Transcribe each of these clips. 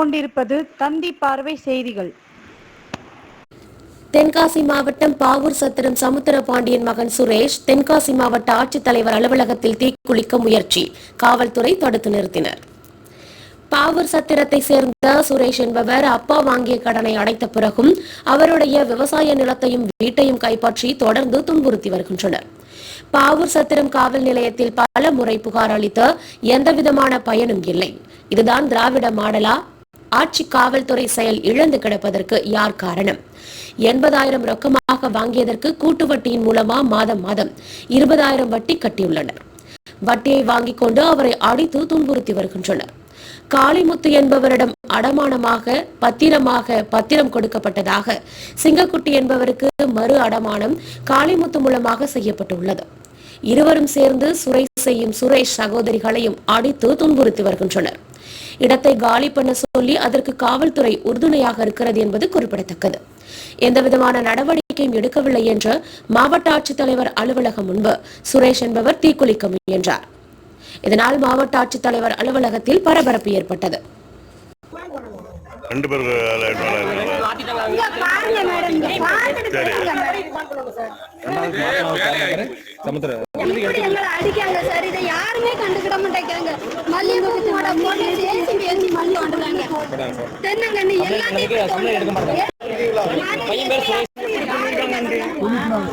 கொண்டிருப்பது தந்தி பார்வை செய்திகள். தென்காசி மாவட்டம் பாவூர் சத்திரம் சமுத்திர பாண்டியன் மகன் சுரேஷ் தென்காசி மாவட்ட ஆட்சித்தலைவர் அலுவலகத்தில் தீக்குளிக்க முயற்சி. காவல்துறை தடுத்து நிறுத்தினர். பாவூர் சத்திரத்தை சேர்ந்த சுரேஷ் என்பவர் அப்பா வாங்கிய கடனை அடைத்த பிறகும் அவருடைய விவசாய நிலத்தையும் வீட்டையும் கைப்பற்றி தொடர்ந்து துன்புறுத்தி வருகின்றனர். பாவூர் சத்திரம் காவல் நிலையத்தில் பல முறை புகார் அளித்த எந்தவிதமான பயனும் இல்லை. இதுதான் திராவிட மாடலா? ஆட்சி காவல்துறை செயல் இழந்து கிடப்பதற்கு யார் காரணம்? எண்பதாயிரம் ரொக்கமாக வாங்கியதற்கு கூட்டு வட்டியின் மூலமா மாதம் மாதம் இருபதாயிரம் வட்டி கட்டியுள்ளனர். வட்டியை வாங்கிக் கொண்டு அவரை அடித்து துன்புறுத்தி வருகின்றனர். காளிமுத்து என்பவரிடம் அடமானமாக பத்திரமாக பத்திரம் கொடுக்கப்பட்டதாக சிங்கக்குட்டி என்பவருக்கு மறு அடமானம் காளிமுத்து மூலமாக செய்யப்பட்டுள்ளது. இருவரும் சேர்ந்து சுரேஷ் செய்யும் சுரேஷ் சகோதரிகளையும் அடித்து துன்புறுத்தி வருகின்றனர். இடத்தை காலி பண்ண சொல்லி அதற்கு காவல்துறை உறுதுணையாக இருக்கிறது என்பது குறிப்பிடத்தக்கது எந்தவிதமான நடவடிக்கையும் எடுக்கவில்லை என்று மாவட்ட ஆட்சித்தலைவர் அலுவலகம் முன்பு சுரேஷ் என்பவர் தீக்குளிக்க முயன்றார் இதனால் மாவட்ட ஆட்சித்தலைவர் அலுவலகத்தில் பரபரப்பு ஏற்பட்டது ரெண்டு பேர் லைட் மல்லிகைப்பூ போட போட்டு ஜேசிபி ஏற்றி மண்ணு வந்துறாங்க தென்னங்கண்ணு எல்லாத்தையும்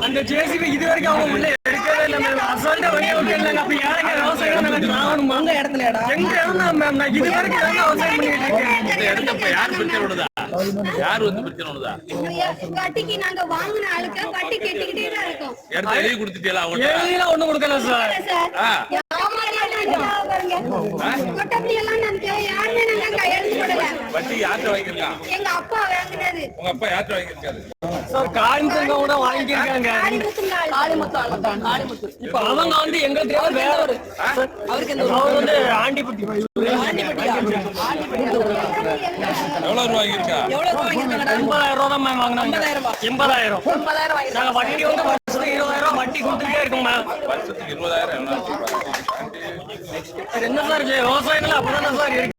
அந்த ஜேசிபி இது வரைக்கும் அவங்க உள்ள எடுக்கவே இல்லை மேம். அசால்ட்டா வெளியே விட்டு இல்லைங்க அப்ப யாருங்க விவசாயம் நடக்குது ஆகணும் எங்க இடத்துல எங்க இருந்தா மேம்? நான் இது வரைக்கும் தாங்க விவசாயம் பண்ணிட்டு இருக்கேன்? இந்த இடத்த யார் பிரச்சனை விடுதா யார் வந்து பிரச்சனை விடுதா வட்டிக்கு நாங்க வாங்கின ஆளுக்கு வட்டி கட்டிக்கிட்டே தான் இருக்கோம். இடத்த எழுதி கொடுத்துட்டீங்களா அவங்க எழுதிலாம் ஒண்ணும் கொடுக்கல சார். சார் ஆ. கொட்டப்படி எல்லாம் நாங்க யாருமே நாங்க கையெழுத்து போடல. வட்டி யார்கிட்ட வாங்கியிருக்கான் எங்க அப்பா வாங்கினது. உங்க அப்பா யார்கிட்ட வாங்கியிருக்காரு? சார் காலிமுத்தங்க கூட வாங்கியிருக்காங்க. காளிமுத்துங்க இப்ப அவங்க வந்து எங்களுக்கு தேவை வேற ஒரு அவருக்கு இந்த அவர் வந்து ஆண்டிப்பட்டி. எவ்வளவு வாங்கியிருக்கா? எண்பதாயிரம் ரூபா தான் மேம் வாங்கினாங்க. எண்பதாயிரம் நாங்க வட்டி வந்து வருஷத்துக்கு இருபதாயிரம் வட்டி கொடுத்துட்டே இருக்கோம் மேம். வருஷத்துக்கு இருபதாயிரம் என்ன சார் இது? விவசாயத்துல அப்படிதானே சார் இருக்கு